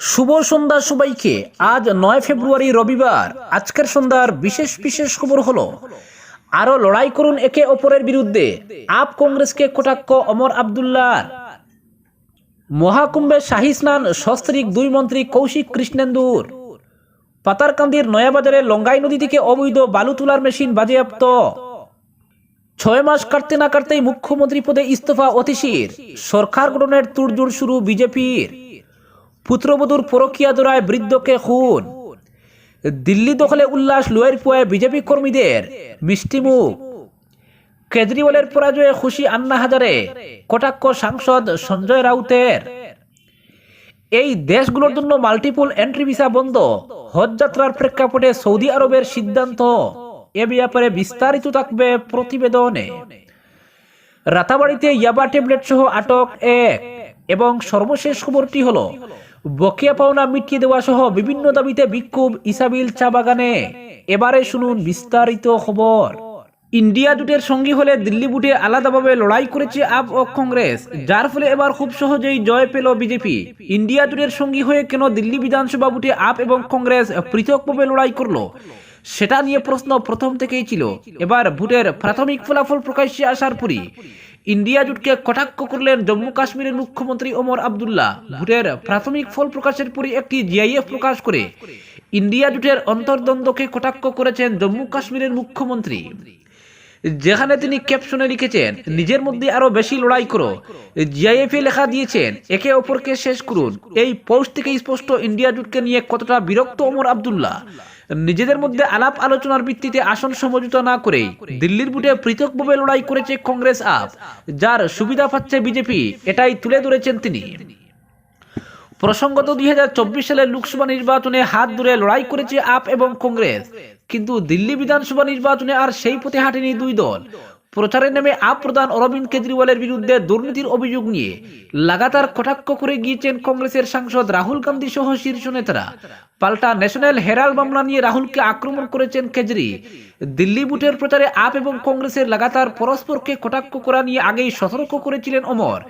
শুভ সন্ধ্যা সবাইকে। আজ নয় ফেব্রুয়ারি, রবিবার। আজকের সন্ধ্যার বিশেষ বিশেষ খবর হলো, আরও লড়াই করুন একে অপরের বিরুদ্ধে। আপ কংগ্রেসকে কটাক্ষ অমর আবদুল্লাহ মহাকুম্ভে শাহী স্নান, সস্ত্রিক দুই মন্ত্রী কৌশিক কৃষ্ণেন্দুর। পাতারকান্দির নয়াবাজারে লঙ্গাই নদী থেকে অবৈধ বালু তোলার মেশিন বাজেয়াপ্ত। ছয় মাস কাটতে না কাটতেই মুখ্যমন্ত্রী পদে ইস্তফা অতিশির। সরকার গঠনের তুড়জুড় শুরু বিজেপির। পুত্রবধূর পরকিয়া দোড়ায় বৃদ্ধকে খুন। দিল্লি দখলে উল্লাস লোয়ের পোয়ে বিজেপি কর্মীদের মিষ্টিমুখ কেজরিওয়ালের পরাজয়ে খুশি আন্না হাজারে, কটাক্ষ সাংসদ সঞ্জয় রাউতের। এই দেশগুলোর জন্য মাল্টিপল এন্ট্রি ভিসা বন্ধ হজ যাত্রার প্রেক্ষাপটে সৌদি আরবের সিদ্ধান্ত। এ ব্যাপারে বিস্তারিত থাকবে প্রতিবেদনে। রাতাবাড়িতে ইয়াবা ট্যাবলেট সহ আটক এক, এবং সর্বশেষ খবরটি হলো বকেয়া পাওনা মিটিয়ে দেওয়া সহ বিভিন্ন দাবিতে বিক্ষোভ ইসাবিল চা বাগানে। এবারে শুনুন বিস্তারিত খবর। ইন্ডিয়া জুটের সঙ্গী হলে দিল্লি বুটে আলাদাভাবে লড়াই করেছে আপ ও কংগ্রেস, যার ফলে এবার খুব সহজেই জয় পেল বিজেপি। ইন্ডিয়া জুটের সঙ্গী হয়ে কেন দিল্লি বিধানসভা বুটে আপ এবং কংগ্রেস পৃথকভাবে লড়াই করল? সেটা নিয়ে প্রশ্ন প্রথম থেকেই ছিল। এবার ভোটের প্রাথমিক ফলাফল প্রকাশ্যে আসার পরই ইন্ডিয়া জুটকে কটাক্ষ করলেন জম্মু কাশ্মীরের মুখ্যমন্ত্রী ওমর আবদুল্লাহ। ভোটের প্রাথমিক ফল প্রকাশের পরই একটি জিআইএফ প্রকাশ করে ইন্ডিয়া জুটের অন্তর্দ্বন্দ্বকে কটাক্ষ করেছেন জম্মু কাশ্মীরের মুখ্যমন্ত্রী। যেখানে তিনি ক্যাপশনে লিখেছেন, নিজের মধ্যে আরও বেশি লড়াই করো। জিআইএফ লেখা দিয়েছেন, একে অপরকে শেষ করুন। এই পোস্ট থেকে স্পষ্ট, ইন্ডিয়া জুটকে নিয়ে কতটা বিরক্ত ওমর আবদুল্লাহ। নিজেদের মধ্যে আলাপ আলোচনার ভিত্তিতে আসন সমঝোতা না করে দিল্লির বুটে পৃথকভাবে লড়াই করেছে কংগ্রেস আপ, যার সুবিধা পাচ্ছে বিজেপি, এটাই তুলে ধরেছেন তিনি। প্রসঙ্গত দুই হাজার চব্বিশ সালে লোকসভা নির্বাচনে হাত ধরে লড়াই করেছে আপ এবং কংগ্রেস, কিন্তু দিল্লি বিধানসভা নির্বাচনে আর সেই পথে হাঁটেনি দুই দল। প্রচারে নেমে আপ প্রধান অরবিন্দ কেজরিওয়ালের বিরুদ্ধে দুর্নীতির অভিযোগ নিয়ে লাগাতার কটাক্ষ করে গিয়েছেন কংগ্রেসের সাংসদ রাহুল গান্ধী সহ শীর্ষ নেতারা। পাল্টা ন্যাশনাল হেরাল মামলা নিয়ে রাহুলকে আক্রমণ করেছেন কেজরি। দিল্লি বুটের প্রচারে আপ এবং কংগ্রেসের লাগাতার পরস্পরকে কটাক্ষ করা নিয়ে আগেই সতর্ক করেছিলেন অমর।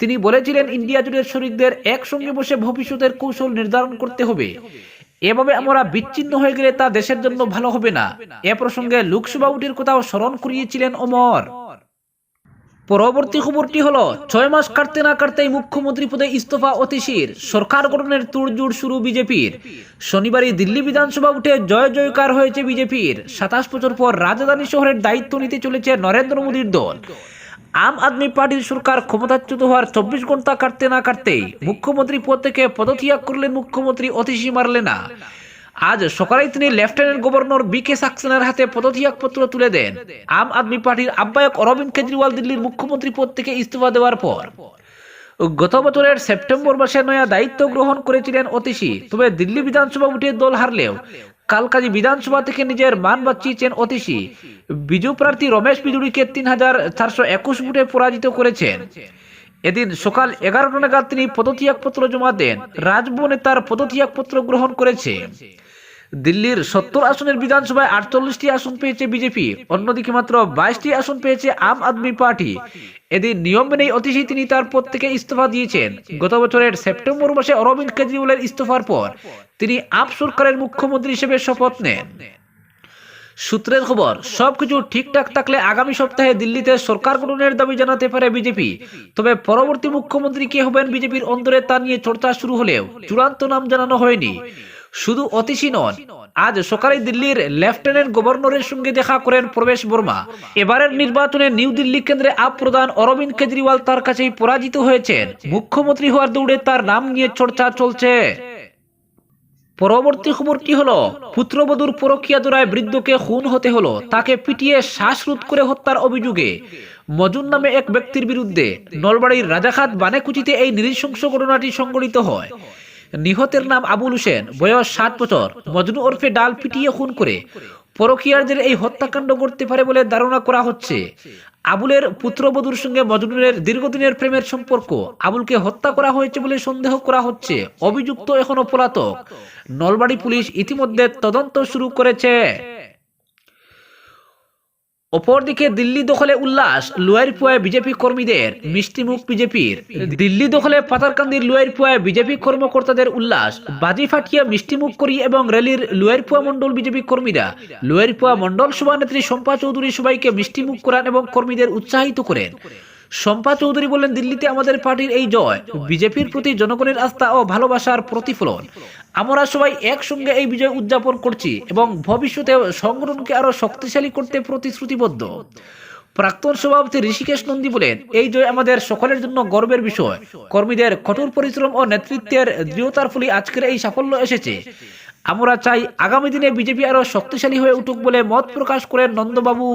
তিনি বলেছিলেন, ইন্ডিয়া জুড়ে শরিকদের একসঙ্গে বসে ভবিষ্যতের কৌশল নির্ধারণ করতে হবে। এভাবে আমরা বিচ্ছিন্ন হয়ে গেলে তা দেশের জন্য ভালো হবে না। এ প্রসঙ্গে লোকসভা উটের কথাও স্মরণ করিয়েছিলেন অমর পরবর্তী খবরটি হলো, ছয় মাস কাটতে না কাটতেই মুখ্যমন্ত্রী পদে ইস্তফা অতিশির সরকার গঠনের তুড়জুড় শুরু বিজেপির। শনিবারই দিল্লি বিধানসভা উঠে জয় জয়কার হয়েছে বিজেপির। সাতাশ বছর পর রাজধানী শহরের দায়িত্ব নিতে চলেছে নরেন্দ্র মোদীর দল। আম আদমি পার্টির সরকার ক্ষমতাচ্যুত হওয়ার চব্বিশ ঘণ্টা কাটতে না কাটতেই মুখ্যমন্ত্রী পদ থেকে পদত্যাগ করলেন মুখ্যমন্ত্রী অতিশী মারলেনা আজ সকালেই তিনি লেফটেন্যান্ট গভর্নর বি কে সাক্সেনার হাতে পদত্যাগপত্র তুলে দেন। আম আদমি পার্টির আহ্বায়ক অরবিন্দ কেজরিওয়াল দিল্লির মুখ্যমন্ত্রী পদ থেকে ইস্তফা দেওয়ার পর। গত বছরের সেপ্টেম্বর মাসে নয়া দায়িত্ব গ্রহণ করেছিলেন অতিশী, তবে দিল্লি বিধানসভা উঠে দল হারলেও কালকাজি বিধানসভা থেকে নিজের মান বাঁচিয়েছেন অতিশি। বিজু প্রার্থী রমেশ বিজুড়িকে তিন হাজার চারশো একুশ ভোটে পরাজিত করেছেন। এদিন সকাল এগারোটা নাগাদ তিনি পদত্যাগপত্র জমা দেন। রাজভবনে তার পদত্যাগপত্র গ্রহণ করেছে। দিল্লির সত্তর আসনের বিধানসভায় আটচল্লিশটি আসন পেয়েছে বিজেপি, অন্যদিকে মাত্র বাইশটি আসন পেয়েছে আম আদমি পার্টি। এদিন নিয়ম মেনেই অতিশী তিনি তার পদ থেকে ইস্তফা দিয়েছেন। গত বছরের সেপ্টেম্বর মাসে অরবিন্দ কেজরিওয়ালের ইস্তফার পর তিনি আপ সরকারের মুখ্যমন্ত্রী হিসেবে শপথ নেন। সূত্রের খবর, সবকিছু ঠিকঠাক থাকলে আগামী সপ্তাহে দিল্লিতে সরকার গঠনের দাবি জানাতে পারে বিজেপি। তবে পরবর্তী মুখ্যমন্ত্রী কে হবেন বিজেপির অন্তরে তা নিয়ে চর্চা শুরু হলেও চূড়ান্ত নাম জানানো হয়নি। শুধু অতিশী নন, আজ সকালে দিল্লির লেফটেন্যান্ট গভর্নরের সঙ্গে দেখা করেন প্রবেশ বর্মা। এবারের নির্বাচনে নিউ দিল্লি কেন্দ্রে আপ প্রধান অরবিন্দ কেজরিওয়াল তার কাছেই পরাজিত হয়েছেন। মুখ্যমন্ত্রী হওয়ার দৌড়ে তার নাম নিয়ে চর্চা চলছে। পরবর্তী খবরটি হলো? পুত্রবধূর পরকিয়া দোড়ায় বৃদ্ধকে খুন হতে হলো। তাকে পিটিয়ে শ্বাসরোধ করে হত্যার অভিযোগে মজুন নামে এক ব্যক্তির বিরুদ্ধে নলবাড়ির রাজাখাত বানেকুচিতে এই নৃশংস ঘটনাটি সংঘটিত হয়। নিহতের নাম আবুল হোসেন, বয়স সাত বছর। মজনু ওরফে ডাল পিটিয়ে খুন করে। পরকিয়ারদের এই হত্যাকাণ্ড করতে পারে বলে ধারণা করা হচ্ছে। আবুলের পুত্রবধূর সঙ্গে মজনুরের দীর্ঘদিনের প্রেমের সম্পর্ক। আবুলকে হত্যা করা হয়েছে বলে সন্দেহ করা হচ্ছে। অভিযুক্ত এখনও পলাতক। নলবাড়ি পুলিশ ইতিমধ্যে তদন্ত শুরু করেছে। অপরদিকে দিল্লি দখলে উল্লাস লুয়ারপুয়ায় বিজেপি কর্মীদের মিষ্টি মুখ বিজেপির। দিল্লি দখলে পাতারকান্দির লুয়ারপুয়ায় বিজেপি কর্মকর্তাদের উল্লাস, বাজি ফাটিয়ে মিষ্টিমুখ করি এবং র্যালির লুয়ারপুয়া মন্ডল বিজেপি কর্মীরা। লুয়ারপুয়া মন্ডল সভানেত্রী শম্পা চৌধুরী সবাইকে মিষ্টিমুখ করান এবং কর্মীদের উৎসাহিত করেন। শম্পা চৌধুরী বলেন দিল্লিতে আমাদের পার্টির এই জয়, বিজেপির প্রতি জনগণের আস্থা ও ভালোবাসার প্রতিফলন। আমরা সবাই একসঙ্গে এই বিজয় উদযাপন করছি এবং ভবিষ্যতে সংগঠনকে আরও শক্তিশালী করতে প্রতিশ্রুতিবদ্ধ। প্রাক্তন সভাপতি ঋষিকেশ নন্দী বলেন, এই জয় আমাদের সকলের জন্য গর্বের বিষয়। কর্মীদের কঠোর পরিশ্রম ও নেতৃত্বের দৃঢ়তার ফলে আজকের এই সাফল্য এসেছে। আমরা চাই আগামী দিনে বিজেপি আরও শক্তিশালী হয়ে উঠুক বলে মত প্রকাশ করেন নন্দবাবু।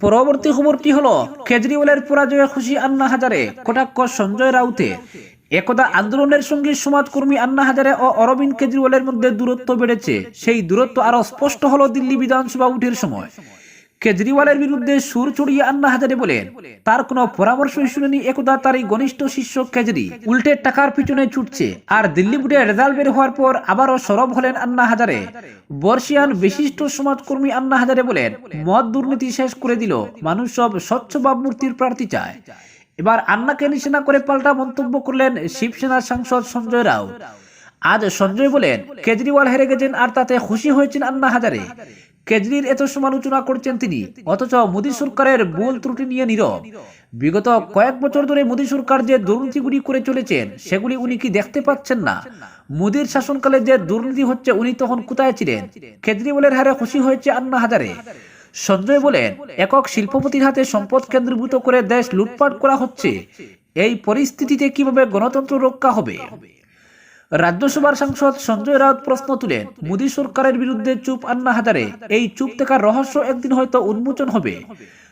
পরবর্তী খবরটি হলো, কেজরিওয়ালের পরাজয়ে খুশি আন্না হাজারে, কটাক্ষ সঞ্জয় রাউতে। একদা আন্দোলনের সঙ্গে সমাজকর্মী আন্না হাজারে ও অরবিন্দ কেজরিওয়ালের মধ্যে দূরত্ব বেড়েছে। সেই দূরত্ব আরও স্পষ্ট হলো দিল্লি বিধানসভা উঠের সময়। কেজরিওয়ালের বিরুদ্ধে সুর চড়িয়ে আন্না হাজারে বলেন, তার কোনো পরামর্শই শুনেনি একদা তার এই ঘনিষ্ঠ শিষ্য কেজরি। উল্টে টাকার পিছনে ছুটছে, আর দিল্লি বোর্ডে রেজাল্ট বের হওয়ার পর আবারও সরব হলেন আন্না হাজারে। বর্ষিয়ান বিশিষ্ট সমাজকর্মী আন্না হাজারে বলেন, মদ দুর্নীতি শেষ করে দিল, মানুষ সব স্বচ্ছ ভাবমূর্তির প্রার্থী চায়। এবার আন্নাকে নিশানা করে পাল্টা মন্তব্য করলেন শিবসেনার সাংসদ সঞ্জয় রাউত। আজ সঞ্জয় বলেন, কেজরিওয়াল হেরে গেছেন আর তাতে খুশি হয়েছেন আন্না হাজারে। কেজরির এত সমালোচনা করছেন তিনি, অথচ মোদী সরকারের ভুল ত্রুটি নিয়ে নীরব। বিগত কয়েক বছর ধরে মোদী সরকার যে দুর্নীতিগুলি করে চলেছেন, সেগুলি উনি কি দেখতে পাচ্ছেন না? মোদীর শাসনকালে যে দুর্নীতি হচ্ছে, উনি তখন কোথায় ছিলেন? কেজরিওয়ালের হারে খুশি হয়েছে আন্না হাজারে। সঞ্জয় বলেন, একক শিল্পপতির হাতে সম্পদ কেন্দ্রীভূত করে দেশ লুটপাট করা হচ্ছে। এই পরিস্থিতিতে কীভাবে গণতন্ত্র রক্ষা হবে? রাজ্যসভার সাংসদ সঞ্জয় রাউত প্রশ্ন তুলেন মোদী সরকারের বিরুদ্ধে চুপ আন্না হাজারে এই চুপ থাকার রহস্য একদিন হয়তো উন্মোচন হবে।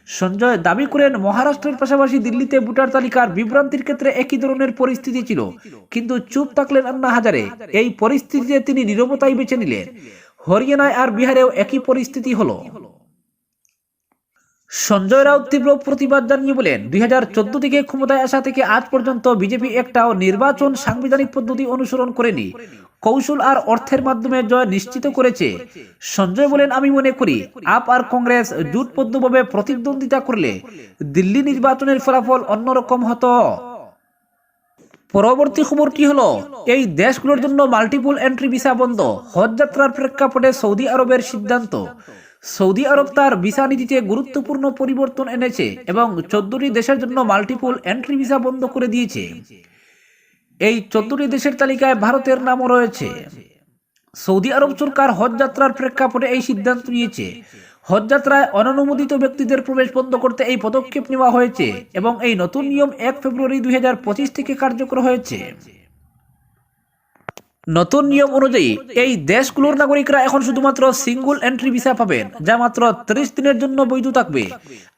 সঞ্জয় দাবি করেন, মহারাষ্ট্রের পাশাপাশি দিল্লিতে ভোটার তালিকার বিভ্রান্তির ক্ষেত্রে একই ধরনের পরিস্থিতি ছিল, কিন্তু চুপ থাকলেন আন্না হাজারে এই পরিস্থিতিতে তিনি নিরবতাই বেছে নিলেন। হরিয়ানায় আর বিহারেও একই পরিস্থিতি হলো। সঞ্জয় রাউত তীব্র প্রতিবাদ জানিয়ে বলেন, দুই থেকে ক্ষমতায় আসা থেকে আজ পর্যন্ত বিজেপি একটাও নির্বাচন সাংবিধানিক পদ্ধতি অনুসরণ করেনি। কৌশল আর অর্থের মাধ্যমে জয় নিশ্চিত করেছে। সঞ্জয় বলেন, আমি মনে করি, আপ আর কংগ্রেস জুটবদ্ধভাবে প্রতিদ্বন্দ্বিতা করলে দিল্লি নির্বাচনের ফলাফল অন্যরকম হতো। পরবর্তী খবরটি হলো, এই দেশগুলোর জন্য মাল্টিপল এন্ট্রি ভিসা বন্ধ, হজ যাত্রার প্রেক্ষাপটে সৌদি আরবের সিদ্ধান্ত। সৌদি আরব তার ভিসা নীতিতে গুরুত্বপূর্ণ পরিবর্তন এনেছে এবং চোদ্দটি দেশের জন্য মাল্টিপল এন্ট্রি ভিসা বন্ধ করে দিয়েছে। এই চোদ্দটি দেশের তালিকায় ভারতের নামও রয়েছে। সৌদি আরব সরকার হজ যাত্রার প্রেক্ষাপটে এই সিদ্ধান্ত নিয়েছে। হজ যাত্রায় অননুমোদিত ব্যক্তিদের প্রবেশ বন্ধ করতে এই পদক্ষেপ নেওয়া হয়েছে এবং এই নতুন নিয়ম এক ফেব্রুয়ারি দুই হাজার পঁচিশ থেকে কার্যকর হয়েছে। নতুন নিয়ম অনুযায়ী এই দেশগুলোর নাগরিকরা এখন শুধুমাত্র সিঙ্গল এন্ট্রি ভিসা পাবেন, যা মাত্র ত্রিশ দিনের জন্য বৈধ থাকবে।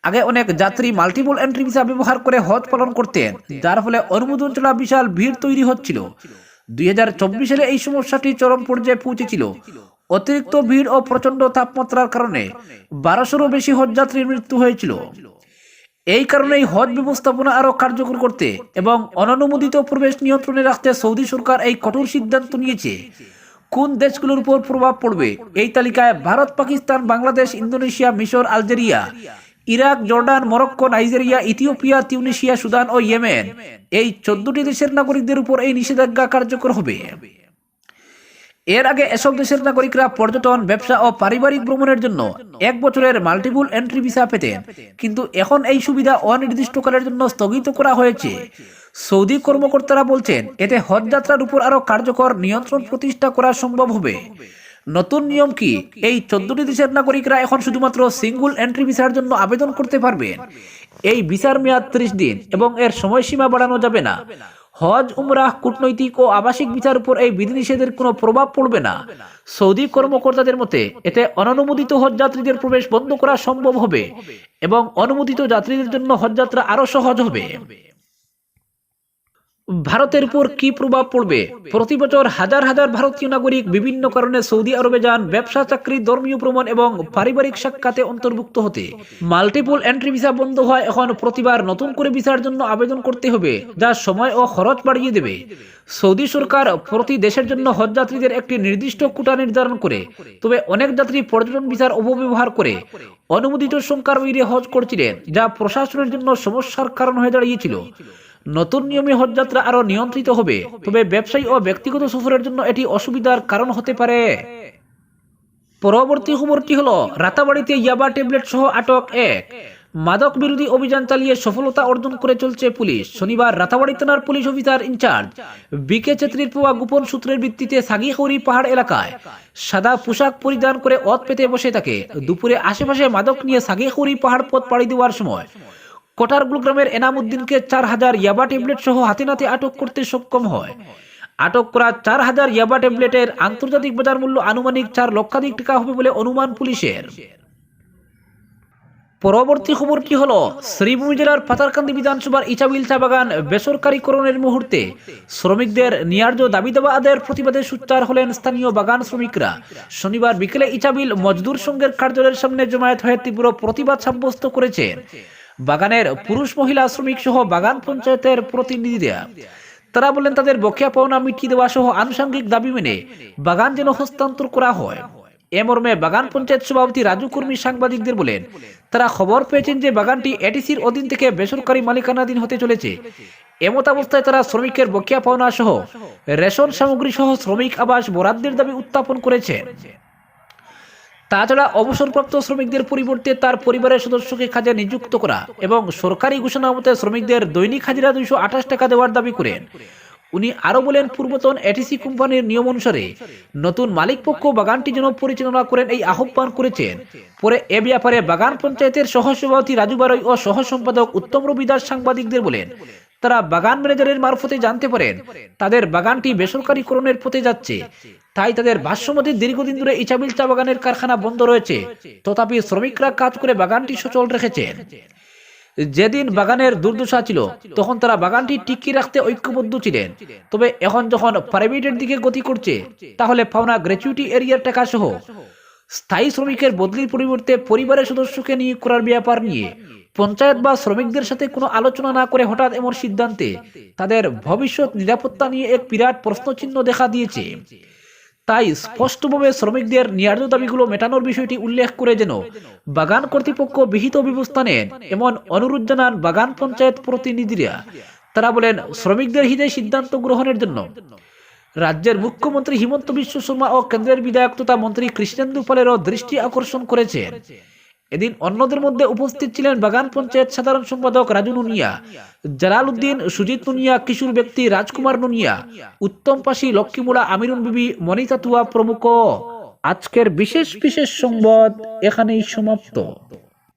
আগে অনেক যাত্রী মাল্টিপল এন্ট্রি ভিসা ব্যবহার করে হজ পালন করতেন, যার ফলে অনুমোদন ছাড়া বিশাল ভিড় তৈরি হচ্ছিল। দুই সালে এই সমস্যাটি চরম পর্যায়ে পৌঁছেছিল। অতিরিক্ত ভিড় ও প্রচণ্ড তাপমাত্রার কারণে বারোশোরও বেশি হজযাত্রীর মৃত্যু হয়েছিল। এই কারণেই হজ ব্যবস্থাপনা আরও কার্যকর করতে এবং অননুমোদিত প্রবেশ নিয়ন্ত্রণে রাখতে সৌদি সরকার এই কঠোর সিদ্ধান্ত নিয়েছে। কোন দেশগুলোর উপর প্রভাব পড়বে? এই তালিকায় ভারত, পাকিস্তান, বাংলাদেশ, ইন্দোনেশিয়া, মিশর, Algeria, Iraq, Jordan, Morocco, Nigeria, Ethiopia, Tunisia, Sudan ও ইয়েমেন। এই চোদ্দটি দেশের নাগরিকদের উপর এই নিষেধাজ্ঞা কার্যকর হবে। এর আগে এসব দেশের নাগরিকরা পর্যটন, ব্যবসা ও পারিবারিক ভ্রমণের জন্য এক বছরের মাল্টিপুল এন্ট্রি ভিসা পেতেন। কিন্তু এখন এই সুবিধা অনির্দিষ্টকালের জন্য স্থগিত করা হয়েছে। সৌদি কর্মকর্তারা বলছেন, এতে হজ যাত্রার উপর আরও কার্যকর নিয়ন্ত্রণ প্রতিষ্ঠা করা সম্ভব হবে। নতুন নিয়ম কি? এই চোদ্দটি দেশের নাগরিকরা এখন শুধুমাত্র সিঙ্গুল এন্ট্রি ভিসার জন্য আবেদন করতে পারবেন। এই ভিসার মেয়াদ ত্রিশ দিন এবং এর সময়সীমা বাড়ানো যাবে না। হজ উমরাহ কূটনৈতিক ও আবাসিক বিচার উপর এই বিধিনিষেধের কোনো প্রভাব পড়বে না। সৌদি কর্মকর্তাদের মতে, এতে অননুমোদিত হজ যাত্রীদের প্রবেশ বন্ধ করা সম্ভব হবে এবং অনুমোদিত যাত্রীদের জন্য হজযাত্রা আরও সহজ হবে। ভারতের উপর কি প্রভাব পড়বে? প্রতি বছর হাজার হাজার ভারতীয় নাগরিক বিভিন্ন কারণে সৌদি আরবে যান, ব্যবসা, চাকরি, ধর্মীয় ভ্রমণ এবং পারিবারিক সাক্ষাতে অন্তর্ভুক্ত হতে। মাল্টিপল এন্ট্রি ভিসা বন্ধ হয় এখন প্রতিবার নতুন করে ভিসার জন্য আবেদন করতে হবে, যা সময় ও খরচ বাড়িয়ে দেবে। সৌদি সরকার প্রতি দেশের জন্য হজযাত্রীদের একটি নির্দিষ্ট কোটা নির্ধারণ করে, তবে অনেক যাত্রী পর্যটন ভিসার অপব্যবহার করে। অনুমোদিত সংখ্যার বাইরে হজ করছিলেন, যা প্রশাসনের জন্য সমস্যার কারণ হয়ে দাঁড়িয়েছিল। নতুন নিয়মে হজযাত্রা আরও নিয়ন্ত্রিত হবে। তবে ব্যবসায়ী ও ব্যক্তিগত সফরের জন্য এটি অসুবিধার কারণ হতে পারে। পরবর্তী খবরটি হলো, রাতাবাড়িতে ইয়াবা ট্যাবলেট সহ আটক এক। মাদক বিরোধী অভিযান চালিয়ে সফলতা অর্জন করে চলছে পুলিশ। শনিবার রাতাবাড়ি থানার police officer in charge B K ছেত্রীর পাওয়া গোপন সূত্রের ভিত্তিতে সাগিখৌরি পাহাড় এলাকায় সাদা পোশাক পরিধান করে অত পেতে বসে থাকে। দুপুরে আশেপাশে মাদক নিয়ে সাগিখৌরি পাহাড় পথ পাড়ি দেওয়ার সময় কোটারগুল গ্রামের এনামুদ্দিনকে চার হাজার ইয়াবা ট্যাবলেট সহ হাতে নাতে আটক করতে সক্ষম হয়। আটক করা চার হাজার ইয়াবা ট্যাবলেটের আন্তর্জাতিক বাজার মূল্য আনুমানিক চার লক্ষাধিক টাকা হবে বলে অনুমান পুলিশের। পরবর্তী খবরটি হল? শ্রীভূমি জেলার পাতারকান্দি বিধানসভার ইচাবিল চা বাগান বেসরকারীকরণের মুহূর্তে শ্রমিকদের ন্যায্য দাবি দেওয়া আদায়ের প্রতিবাদে সোচ্চার হলেন স্থানীয় বাগান শ্রমিকরা। শনিবার বিকেলে ইচাবিল মজদুর সংঘের কার্যালয়ের সামনে জমায়েত হয়ে তীব্র প্রতিবাদ সাব্যস্ত করেছেন বাগানের পুরুষ মহিলা শ্রমিক সহ বাগান পঞ্চায়েতের প্রতিনিধিরা। তারা বলেন, তাদের বকেয়া পাওনা মিটিয়ে দেওয়া সহ আনুষঙ্গিক দাবি মেনে বাগান যেন হস্তান্তর করা হয়। এ বাগান পঞ্চায়েত সভাপতি রাজু কর্মী সাংবাদিকদের বলেন, তারা খবর পেয়েছেন যে বাগানটি এটিসির অধীন থেকে বেসরকারি মালিকানাধীন হতে চলেছে। এমত অবস্থায় তারা শ্রমিকের বকেয়া পাওনা সহ রেশন সামগ্রী সহ শ্রমিক আবাস বরাদ্দের দাবি উত্থাপন করেছেন। তাছাড়া অবসরপ্রাপ্ত শ্রমিকদের পরিবর্তে তার পরিবারের সদস্যকে কাজে নিযুক্ত করা এবং সরকারি ঘোষণা মতে শ্রমিকদের দৈনিক হাজিরা দুইশো আঠাশ টাকা দেওয়ার দাবি করেন। উনি আরও বলেন, পূর্বতন এটিসি কোম্পানির নিয়ম অনুসারে নতুন মালিক পক্ষ বাগানটি যেন পরিচালনা করেন এই আহ্বান করেছেন। পরে এ ব্যাপারে বাগান পঞ্চায়েতের সহসভাপতি রাজু বারই ও সহ সম্পাদক উত্তম রবিদাস সাংবাদিকদের বলেন তারা বাগান ম্যানেজারের মারফতে জানতে পারেন, তাদের বাগানটি বেসরকারীকরণের পথে যাচ্ছে। তাই তাদের ভাষ্যমতে দীর্ঘদিন ধরে ইচাবিল চা বাগানের কারখানা বন্ধ রয়েছে। তথাপি শ্রমিকরা কাজ করে বাগানটি সচল রেখেছেন। যেদিন বাগানের দুর্দশা ছিল, তখন তারা বাগানটি টিকিয়ে রাখতে ঐক্যবদ্ধ ছিলেন। তবে এখন যখন প্রাইভেটের দিকে গতি করছে, তাহলে পাওনা গ্র্যাচুইটি এরিয়ার টাকা সহ স্থায়ী শ্রমিকের বদলির পরিবর্তে পরিবারের সদস্যকে নিয়োগ করার ব্যাপার নিয়ে পঞ্চায়েত বা শ্রমিকদের সাথে কোনো আলোচনা না করে হঠাৎ এমন সিদ্ধান্তে তাদের ভবিষ্যৎ নিরাপত্তা নিয়ে এক বিরাট প্রশ্নচিহ্ন দেখা দিয়েছে। তাই স্পষ্টভাবে শ্রমিকদের ন্যায্য দাবিগুলো মেটানোর বিষয়টি উল্লেখ করে যেন বাগান কর্তৃপক্ষ বিহিত ব্যবস্থা নেন এমন অনুরোধ জানান বাগান পঞ্চায়েত প্রতিনিধিরা। তারা বলেন, শ্রমিকদের হিতে সিদ্ধান্ত গ্রহণের জন্য রাজ্যের মুখ্যমন্ত্রী হিমন্ত বিশ্ব শর্মা ও কেন্দ্রের বিধায়ক তথা মন্ত্রী কৃষ্ণেন্দু পালেরও দৃষ্টি আকর্ষণ করেছেন। এদিন অন্যদের মধ্যে উপস্থিত ছিলেন বাগান পঞ্চায়েত সাধারণ সম্পাদক রাজু নুনিয়া জালাল উদ্দিন সুজিত নুনিয়া, কিশোর ব্যক্তি রাজকুমার নুনিয়া, উত্তম পাশি লক্ষ্মীমুড়া আমিরুন বিবি মনিতা তুয়া প্রমুখ। আজকের বিশেষ বিশেষ সংবাদ এখানেই সমাপ্ত।